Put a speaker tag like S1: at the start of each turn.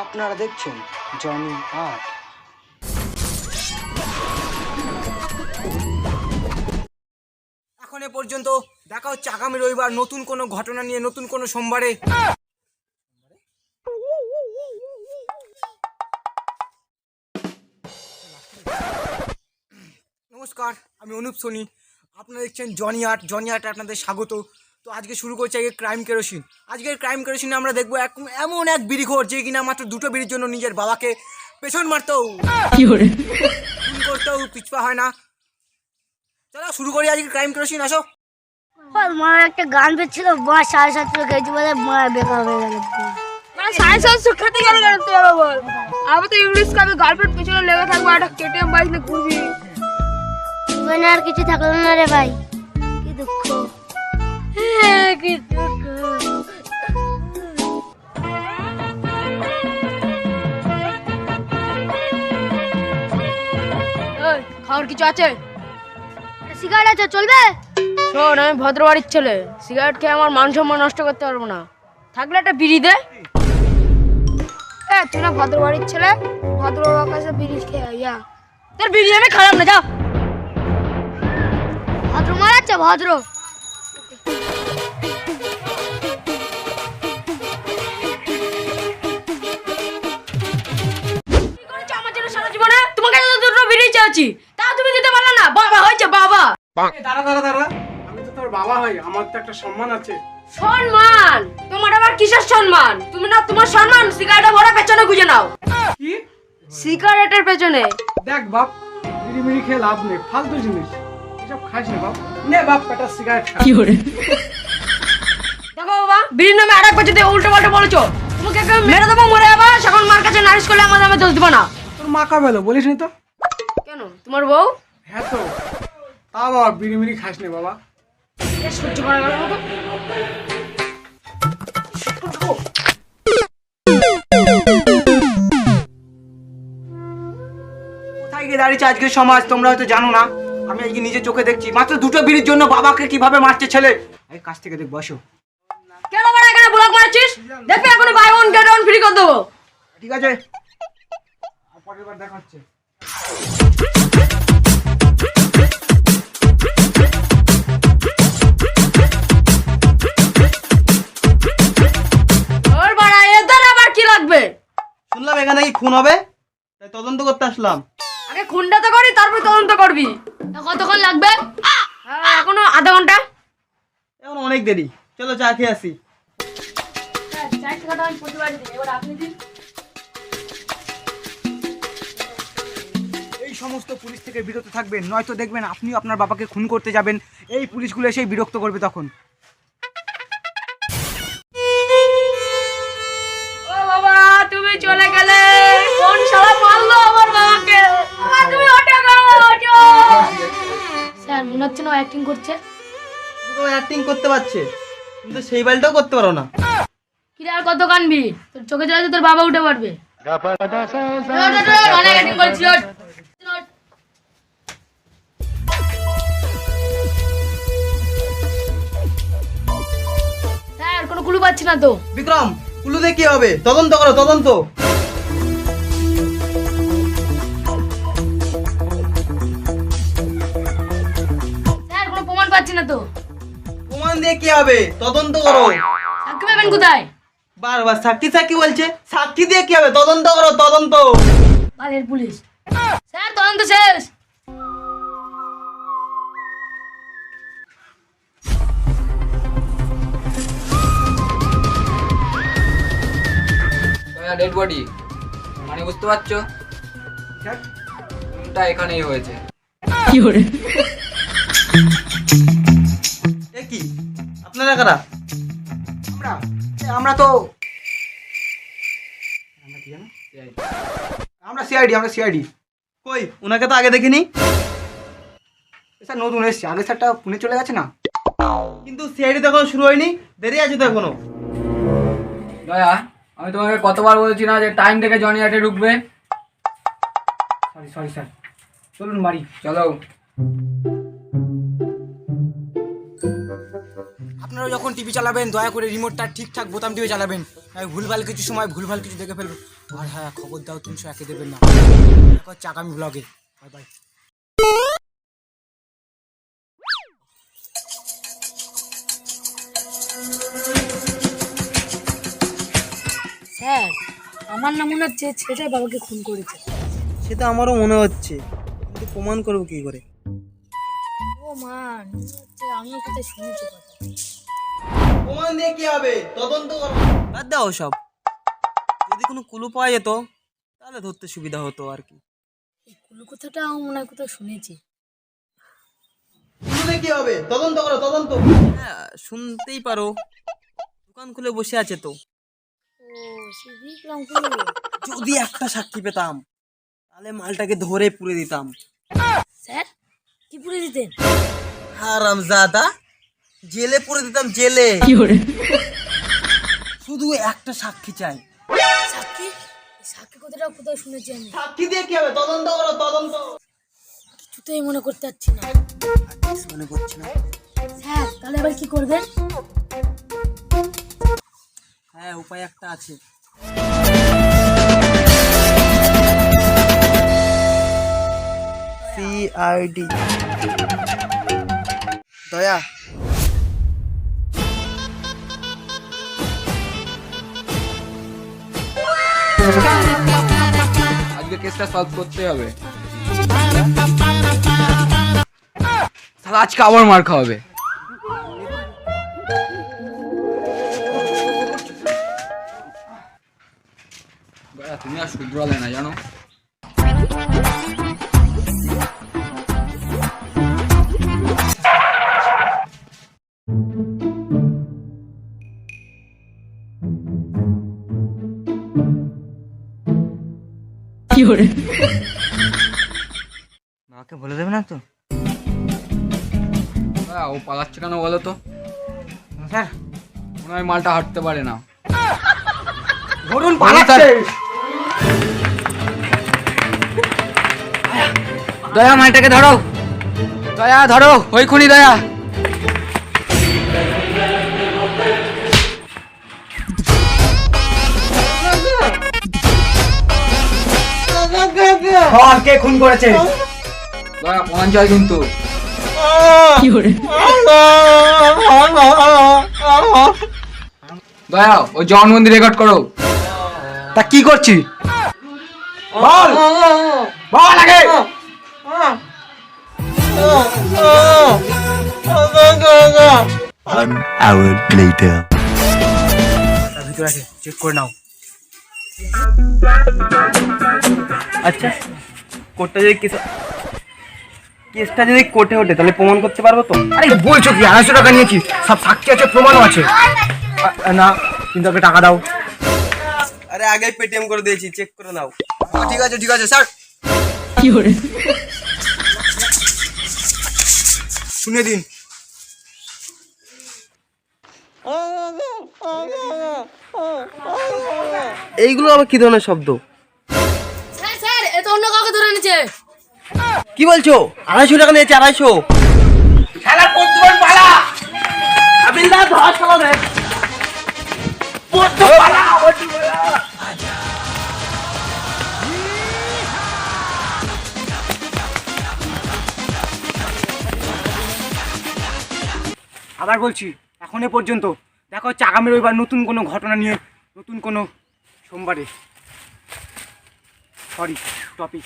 S1: আপনারা দেখছেন Johnny art এখন এ পর্যন্ত দেখা হচ্ছে আগামী রবিবার নতুন কোনো ঘটনা নিয়ে, নতুন কোনো সোমবারে। নমস্কার, আমি অনুপ সোনি। আপনারা দেখছেন জনি আর্ট জনি আর্টে আপনাদের স্বাগত। তো আজকে শুরু করছে আজকে ক্রাইম কেরোসিন আজকের ক্রাইম কেরোসিনে আমরা দেখব এক এমন এক বিড়িঘর যে কিনা মাত্র দুটো বিড়ির জন্য নিজের বাবাকে পেছন মারতেও। খুন করতেও পিছপা হয় না। চলো শুরু করি আজকে ক্রাইম কেরোসিন আসো।
S2: আর মার একটা গান পেয়েছিল মা সাড়ে সাতশো কেজি বলে মা বেকার হয়ে গেল।
S3: মানে সাড়ে সাতশো খেতে গেলে কেন তুই আবার বল? তো ইংলিশ খাবে গার্লফ্রেন্ড পিছনে লেগে থাকব একটা কেটিএম বাইক নিয়ে ঘুরবি।
S2: জীবনে আর কিছু থাকল না রে ভাই কি দুঃখ।
S3: খাওয়ার কিছু আছে?
S2: সিগারেট আছে চলবে?
S3: শোন আমি ভদ্রবাড়ির ছেলে। সিগারেট খেয়ে আমার মান সম্মান নষ্ট করতে পারব না। থাকলে একটা বিড়ি দে। তুই না ভদ্রবাড়ির ছেলে? ভদ্র কাছে বিড়ি খেয়ে ইয়া। তোর বিড়ি আমি খারাপ না যা।
S2: ভদ্র মারাচ্ছে ভদ্র।
S3: চেয়েছি তা তুমি দিতে পারলে না বাবা হয়েছে বাবা।
S4: এই দাঁড়া দাঁড়া দাঁড়া। আমি তো তোর বাবা হই আমার তো একটা সম্মান আছে।
S3: সম্মান? তোমার আবার কিসের সম্মান? তুমি না তোমার সম্মান সিগারেটে ভরে পেছনে গুজে নাও।
S4: কি?
S3: সিগারেটের পেছনে।
S4: দেখ বাপ বিড়ি খেয়ে লাভ নেই ফালতু জিনিস। এসব খাইস না বাপ। নে বাপ একটা সিগারেট খা।
S3: দেখো বাবা বিড়ির নামে আর যদি উল্টো পাল্টো বলেছ। তোমাকে মেরে দেবো মরে যাবা সেখন মার কাছে নারিশ করলে আমার নামে দোষ দিবা না।
S4: তোর মা কাবেলো বলিস নি তো?
S3: তোমার বউ?
S4: হ্যাঁ তো। তা বাবা বিড়ি মিড়ি খাইস না বাবা।
S3: সহ্য করা গেল না তো।
S1: কোথায় গিয়ে দাঁড়িয়েছে আজকের সমাজ? তোমরা হয়তো জানো না। আমি আজকে নিজের চোখে দেখছি। মাত্র দুটো বিড়ির জন্য বাবাকে কীভাবে মারছে ছেলে? এই কাছ থেকে দেখব আসো
S3: কেন বাড়া এখানে ব্লক মারছিস? দেখবি এখন buy one get one free করে দেবো।
S1: ঠিক আছে।
S4: পরের বার দেখা হচ্ছে।
S3: ওর বাড়া এদের আবার কি লাগবে?
S5: শুনলাম এখানে কি খুন হবে তাই তদন্ত করতে আসলাম।
S3: আগে খুনটা তো করি তারপর তদন্ত করবি। কতক্ষণ লাগবে? হ্যাঁ, এখনও আধা ঘণ্টা।
S5: এখন অনেক দেরি। চলো চা খেয়ে আসি।
S1: এই সমস্ত পুলিশ থেকে বিরত থাকবেন নয়তো দেখবেন আপনিও আপনার বাবাকে খুন করতে যাবেন। এই পুলিশগুলো এসেই বিরক্ত করবে তখন।
S3: ও বাবা তুমি চলে গেলে। কোন শালা মারলো আমার বাবাকে। তুমি ওঠো গো, ওঠো। স্যার মনে হচ্ছে না অ্যাক্টিং করছে।
S5: তো অ্যাক্টিং করতে পারছে কিন্তু সেই বালটাও করতে পারো না।
S3: কি আর কত কানবি? তোর চোখে জলে তোর বাবা উঠে পড়বে। অনেক অ্যাক্টিং করছিস পাচ্ছি না তো।
S5: বিক্রম কুলুতে কি হবে? তদন্ত করো তদন্ত।
S3: স্যার কোনো প্রমাণ পাচ্ছি না তো।
S5: প্রমাণ দিয়ে কি হবে? তদন্ত করো।
S3: সাক্ষী পাবেন কোথায়?
S5: বারবার সাক্ষী সাক্ষী বলছে। সাক্ষী দিয়ে কি হবে? তদন্ত করো তদন্ত।
S3: বালের পুলিশ। স্যার তদন্ত শেষ।
S6: ডেড বডি মানে বুঝতে পারছ? খুনটা এখানেই হয়েছে?
S5: কি এ কি? আপনারা কারা?
S1: আমরা? আমরা তো আমরা কি জানো? আমরা সিআইডি আমরা সিআইডি।
S5: কই? ওনাকে তো আগে দেখিনি?
S1: স্যার নতুন এসছে। আগে স্যারটা পুনে চলে গেছে না?
S5: কিন্তু সিআইডি তো এখনও শুরু হয়নি। দেরি আছে তো এখনও।
S6: দয়া। আমি তোমাকে কতবার বলেছি না যে টাইম থেকে জনি আটে ঢুকবে?
S1: সরি সরি স্যার চলুন বাড়ি,
S6: চলো।
S1: আপনারা যখন টিভি চালাবেন, দয়া করে রিমোটটা ঠিকঠাক বোতাম দিয়ে চালাবেন। তাই ভুলভাল কিছু সময় ভুলভাল কিছু দেখে ফেলবে আর হ্যাঁ খবর দাও, তিনশো একে দেবেন না। চাকামি ব্লগে বাই বাই
S3: স্যার আমার না মনে হচ্ছে ছেলেটাই বাবাকে খুন করেছে।
S5: সেটা আমারও মনে হচ্ছে। কিন্তু প্রমাণ করব কি করে?
S3: ও মান হচ্ছে আমিও কোথায় শুনেছি কথা।
S5: প্রমাণ দিয়ে কি হবে? তদন্ত করো। বাদ দাও সব যদি কোনো কুলু পাওয়া যেত তাহলে ধরতে সুবিধা হতো আর কি।
S3: এই কুলু কথাটা আমার মনে হয় কোথাও শুনেছি।
S5: কি হবে? তদন্ত করো তদন্ত। হ্যাঁ শুনতেই পারো। দোকান খুলে বসে আছে তো। যদি একটা সাক্ষী পেতাম তাহলে মালটাকে ধরে পুড়ে দিতাম।
S3: স্যার কি পুড়ে দিতেন?
S5: হারাম জাদা জেলে পুড়ে দিতাম জেলে। শুধু একটা সাক্ষী চাই।
S3: সাক্ষী? সাক্ষী কথাটা কোথাও শুনেছি আমি?
S5: সাক্ষী দিয়ে কি হবে? তদন্ত করো তদন্ত।
S3: কিছুতেই মনে করতে পারছি না।
S5: মনে করছি না।
S3: স্যার তাহলে এবার কি করবেন?
S5: হ্যাঁ উপায় একটা আছে। সিআইডি দয়া।
S6: আজকে কেসটা সলভ করতে হবে। তাহলে আজকে আবার মার খাওয়াবে। তুমি আর শুধরালে না জানো?
S5: মাকে বলে দেবে না তো?
S6: দয়া, ও পালাচ্ছে কেন বলো তো?
S1: স্যার।
S6: মনে হয় মালটা হাঁটতে পারে না।
S1: ধরুন
S6: পালাচ্ছে। দয়া মালটাকে ধরো। দয়া ধরো। ওই খুনি দয়া।
S1: ধর কে খুন করেছে?
S6: দয়া চাই কিন্তু। দয়া রেকর্ড করো।
S1: তা কি করছি বল। বল আগে।
S7: One hour later.
S1: ভিতরে আছে চেক করে নাও।
S5: আচ্ছা কোর্টটা যদি কেস কেসটা যদি কোর্টে ওঠে তাহলে প্রমাণ করতে পারব তো?
S1: আরে বলছো কি আড়াইশো টাকা নিয়েছি সব সাক্ষী আছে প্রমাণও আছে। না কিন্তু ওকে টাকা দাও।
S5: আরে আগে পেটিএম করে দিয়েছি চেক করে নাও।
S1: ঠিক আছে ঠিক আছে স্যার। শুনে দিন।
S5: এইগুলো আবার কি ধরনের শব্দ?
S3: স্যার স্যার এ তো অন্য কাউকে ধরে নিচ্ছে
S5: কি বলছো? আড়াইশো টাকা নিয়েছে আড়াইশো।
S1: আবার বলছি, এখন পর্যন্ত। দেখা হচ্ছে আগামী রবিবার নতুন কোনো ঘটনা নিয়ে, নতুন কোনো সোমবারে। Sorry topic